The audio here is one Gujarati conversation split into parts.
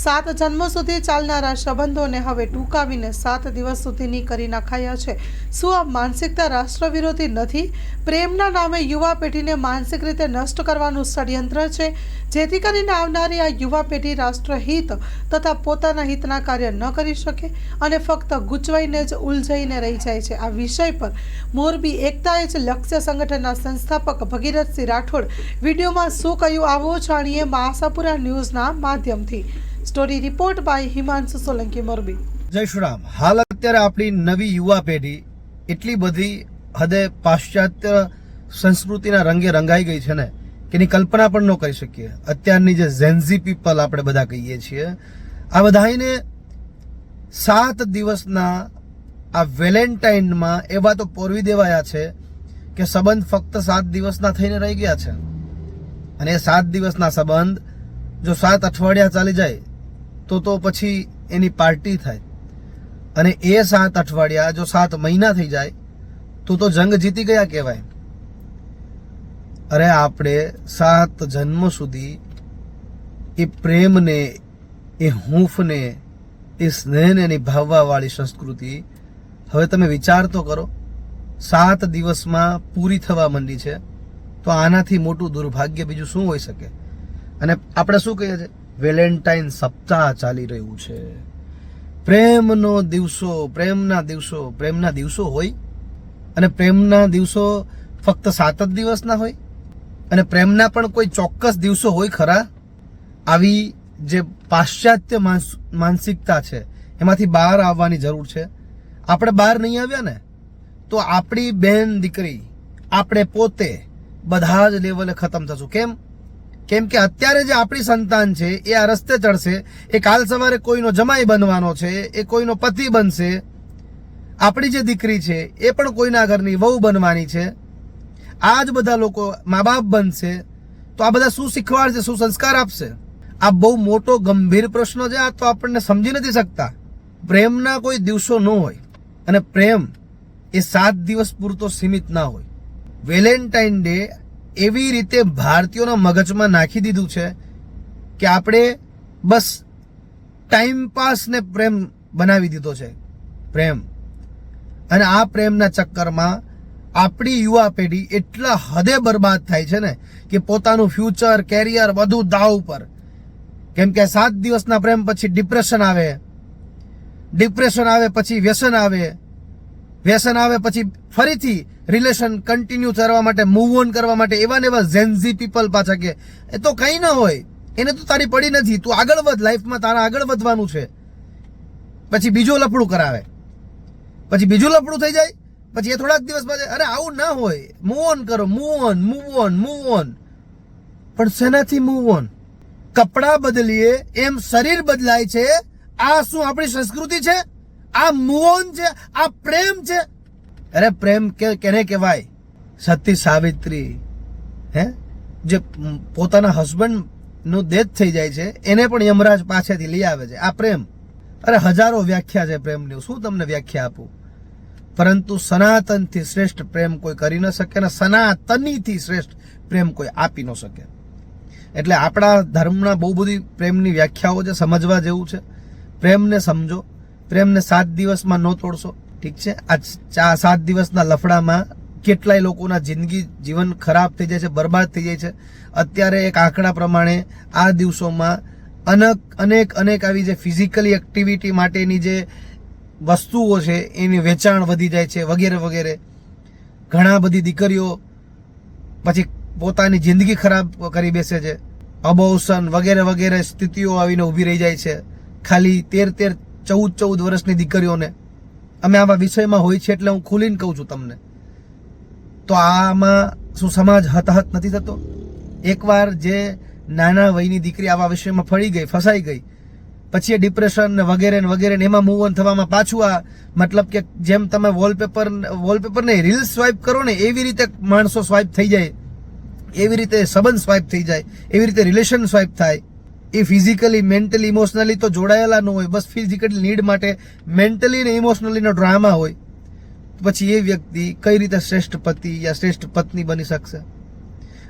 સાત જન્મો સુધી ચાલનારા સંબંધોને હવે ટૂંકાવીને સાત દિવસ સુધીની કરી નાખાયા છે. શું આ માનસિકતા રાષ્ટ્ર વિરોધી નથી? પ્રેમના નામે યુવા પેઢીને માનસિક રીતે નષ્ટ કરવાનું ષડયંત્ર છે, જેથી કરીને આવનારી આ યુવા પેઢી રાષ્ટ્રહિત તથા પોતાના હિતના કાર્ય ન કરી શકે અને ફક્ત ગૂંચવાઈને જ ઉલઝાઈને રહી જાય છે. આ વિષય પર મોરબી એકતાએ જ લક્ષ્ય સંગઠનના સંસ્થાપક ભગીરથસિંહ રાઠોડ વિડીયોમાં શું કહ્યું આવો જાણીએ આશાપુરા ન્યૂઝના માધ્યમથી. Story report by Himanshu Solanki Morbi. Jai Shri Ram હાલ અત્યારે આપણી નવી યુવા પેઢી એટલી બધી હદે પાશ્ચાત્ય સંસ્કૃતિના રંગે રંગાઈ ગઈ છે ને, કે એની કલ્પના પણ ન કરી શકીએ. અત્યારની જે ઝેન્ઝી પીપલ આપણે બધા કહીએ છીએ, આ બધાને સાત દિવસના આ વેલેન્ટાઇનમાં એવા તો પોરવી દેવાયા છે કે સંબંધ ફક્ત સાત દિવસના થઈને રહી ગયા છે. અને એ સાત દિવસના સંબંધ જો સાત અઠવાડિયા ચાલી જાય તો તો પછી એની પાર્ટી થાય. અને એ સાત અઠવાડિયા જો સાત મહિના થઈ જાય, તો તો જંગ જીતી ગયા કહેવાય. અરે આપણે સાત જન્મ સુધી એ પ્રેમને, એ હૂંફને, એ સ્નેહને નિભાવવાવાળી સંસ્કૃતિ હવે તમે વિચાર તો કરો, સાત દિવસમાં પૂરી થવા માંડી છે, તો આનાથી મોટું દુર્ભાગ્ય બીજું શું હોઈ શકે? અને આપણે શું કહીએ છીએ? વેલેન્ટાઇન સપ્તાહ ચાલી રહ્યું છે. પ્રેમનો દિવસો, પ્રેમના દિવસો પ્રેમના દિવસો હોય અને પ્રેમના દિવસો ફક્ત સાત જ દિવસના હોય અને પ્રેમના પણ કોઈ ચોક્કસ દિવસો હોય ખરા? આવી જે પાશ્ચાત્ય માનસિકતા છે, એમાંથી બહાર આવવાની જરૂર છે. આપણે બહાર નહીં આવ્યા ને, તો આપણી બેન દીકરી, આપણે પોતે બધા જ લેવલે ખતમ થશું. કેમ? કેમ કે અત્યારે જે આપણી સંતાન છે, એ આ રસ્તે ચડશે, એ કાલ સવારે કોઈનો જમાઈ બનવાનો છે, એ કોઈનો પતિ બનશે, આપણી જે દીકરી છે, એ પણ કોઈના ઘરની વહુ બનવાની છે, આ જ બધા લોકો મા બાપ બનશે, તો આ બધા શું શીખવાડશે, શું સંસ્કાર આપશે? આ બહુ મોટો ગંભીર પ્રશ્ન છે, આ તો આપણને સમજી નથી શકતા. પ્રેમના કોઈ દિવસો ન હોય, અને પ્રેમ એ સાત દિવસ પૂરતો સીમિત ના હોય. વેલેન્ટાઇન ડે એવી રીતે ભારતીયોના મગજમાં નાખી દીધું છે કે આપણે બસ ટાઈમ પાસને પ્રેમ બનાવી દીધો છે. પ્રેમ. અને આ પ્રેમના ચક્કરમાં આપણી યુવા પેઢી એટલા હદે બરબાદ થાય છે ને કે પોતાનું ફ્યુચર કેરિયર બધું દાવ ઉપર. કેમ કે સાત દિવસના પ્રેમ પછી ડિપ્રેશન આવે. ડિપ્રેશન આવે પછી વ્યસન આવે. વ્યસન આવે પછી ફરીથી રિલેશન કન્ટિન્યુ કરવા માટે મૂવ ઓન કરવા માટે, એવા ને એવા ઝેન્ઝી પીપલ પાછા કે, એ તો કંઈ ન હોય. એને તો તારી પડી નથી. તું આગળ વધ લાઈફમાં તારા આગળ વધવાનું છે. પછી બીજું લફડું કરાવે. પછી બીજું લફડું થઈ જાય. પછી એ થોડાક દિવસ બાદ અરે, આવું ના હોય. મૂવ ઓન કરો. Move on move on move on પણ શેનાથી મૂવ ઓન કપડાં બદલીએ, એમ શરીર બદલાય છે. આ શું આપણી સંસ્કૃતિ છે? આ મૂવ ઓન છે? આ પ્રેમ છે? અરે પ્રેમ કે કેને કહેવાય? સતી સાવિત્રી, હે? જે પોતાના હસબન્ડનું ડેથ થઈ જાય છે, એને પણ યમરાજ પાસેથી લઈ આવે છે. આ પ્રેમ. અરે હજારો વ્યાખ્યા છે પ્રેમની શું તમને વ્યાખ્યા આપું? પરંતુ સનાતનથી શ્રેષ્ઠ પ્રેમ કોઈ કરી ન શકે અને સનાતનીથી શ્રેષ્ઠ પ્રેમ કોઈ આપી ન શકે. એટલે આપણા ધર્મના બહુ બધી પ્રેમની વ્યાખ્યાઓ છે, સમજવા જેવું છે. પ્રેમને સમજો. પ્રેમને સાત દિવસમાં ન તોડશો. ઠીક છે? આ ચા સાત દિવસના લફડામાં કેટલાય લોકોના જિંદગી જીવન ખરાબ થઈ જાય છે, બરબાદ થઈ જાય છે. અત્યારે એક આંકડા પ્રમાણે આ દિવસોમાં અનેક અનેક અનેક આવી જે ફિઝિકલી એક્ટિવિટી માટેની જે વસ્તુઓ છે, એની વેચાણ વધી જાય છે, વગેરે વગેરે. ઘણા બધી દીકરીઓ પછી પોતાની જિંદગી ખરાબ કરી બેસે છે. અબોસન વગેરે વગેરે સ્થિતિઓ આવીને ઊભી રહી જાય છે. ખાલી તેર તેર, ચૌદ ચૌદ વર્ષની દીકરીઓને અમે આવા વિષયમાં હોય છે એટલે હું ખુલીને કહું છું તમને. તો આમાં શું સમાજ હતાહત નથી થતો? એકવાર જે નાના વયની દીકરી આવા વિષયમાં ફળી ગઈ, ફસાઈ ગઈ, પછી એ ડિપ્રેશન ને વગેરે ને વગેરે એમાં મૂવ ઓન થવામાં પાછું આ મતલબ કે જેમ તમે વોલપેપર વોલપેપર ને રીલ સ્વાઇપ કરો ને, એવી રીતે માણસો સ્વાઇપ થઈ જાય, એવી રીતે સંબંધ સ્વાઇપ થઈ જાય, એવી રીતે રિલેશન સ્વાઇપ થાય. એ ફિઝિકલી મેન્ટલી ઇમોશનલી તો જોડાયેલા ન હોય. બસ ફિઝિકલી નીડ માટે મેન્ટલી ને ઇમોશનલીનો ડ્રામા હોય. પછી એ વ્યક્તિ કઈ રીતે શ્રેષ્ઠ પતિ યા શ્રેષ્ઠ પત્ની બની શકશે?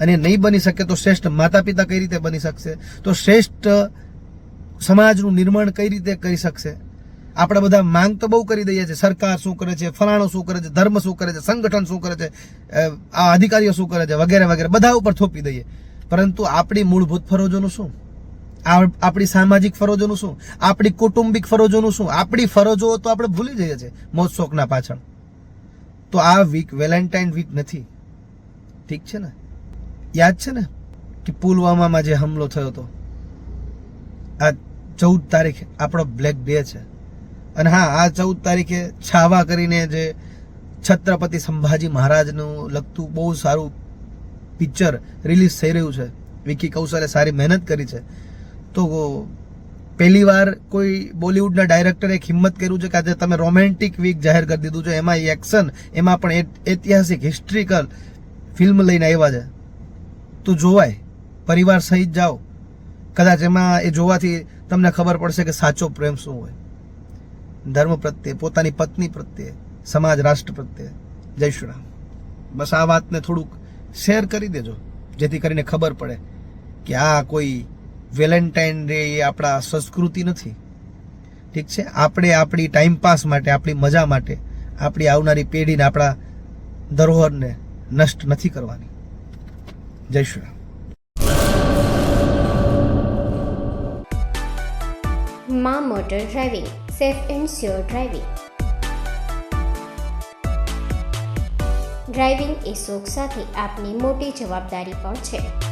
અને નહીં બની શકે તો શ્રેષ્ઠ માતા પિતા કઈ રીતે બની શકશે? તો શ્રેષ્ઠ સમાજનું નિર્માણ કઈ રીતે કરી શકશે? આપણે બધા માંગ તો બહુ કરી દઈએ છીએ. સરકાર શું કરે છે? ફલાણો શું કરે છે? ધર્મ શું કરે છે? સંગઠન શું કરે છે? આ અધિકારીઓ શું કરે છે? વગેરે વગેરે. બધા ઉપર થોપી દઈએ. પરંતુ આપણી મૂળભૂત ફરજોનું શું? આપણી સામાજિક ફરજોનું શું? આપણી કૌટુંબિક ફરજોનું શું? આપણી ફરજો તો આપણે ભૂલી જઈએ છીએ મોજ શોખના પાછળ. તો આ વીક વેલેન્ટાઇન વીક નથી. ઠીક છે ને? યાદ છે ને? કે પુલવામામાં જે હુમલો થયો હતો. આ ચૌદ તારીખે આપણો બ્લેક ડે છે. અને હા, આ ચૌદ તારીખે છાવા કરીને જે છત્રપતિ સંભાજી મહારાજનું લગતું બહુ સારું પિક્ચર રિલીઝ થઈ રહ્યું છે. વિકી કૌશલે સારી મહેનત કરી છે. તો પહેલી વાર કોઈ બોલિવૂડના ડાયરેક્ટરે એક હિંમત કર્યું છે કે આજે તમે રોમેન્ટિક વીક જાહેર કરી દીધું છે. એમાં એક્શન, એમાં પણ ઐતિહાસિક, હિસ્ટ્રિકલ ફિલ્મ લઈને આવ્યા છે. તો જોવાય, પરિવાર સહિત જાઓ. કદાચ એમાં એ જોવાથી તમને ખબર પડશે કે સાચો પ્રેમ શું હોય. ધર્મ પ્રત્યે, પોતાની પત્ની પ્રત્યે, સમાજ, રાષ્ટ્ર પ્રત્યે. જય શ્રી રામ. બસ આ વાતને થોડુંક શેર કરી દેજો, જેથી કરીને ખબર પડે કે આ કોઈ વેલેન્ટાઇન ડે એ આપણા સંસ્કૃતિ નથી. ઠીક છે? આપણે આપણી ટાઈમ પાસ માટે, આપણી મજા માટે, આપણી આવનારી પેઢીને આપણા ધરોહરને નષ્ટ નથી કરવાની. Jai Shri Ram. Maa motor driving, safe and sure driving. Driving એ શોખ સાથે આપની મોટી જવાબદારી પણ છે.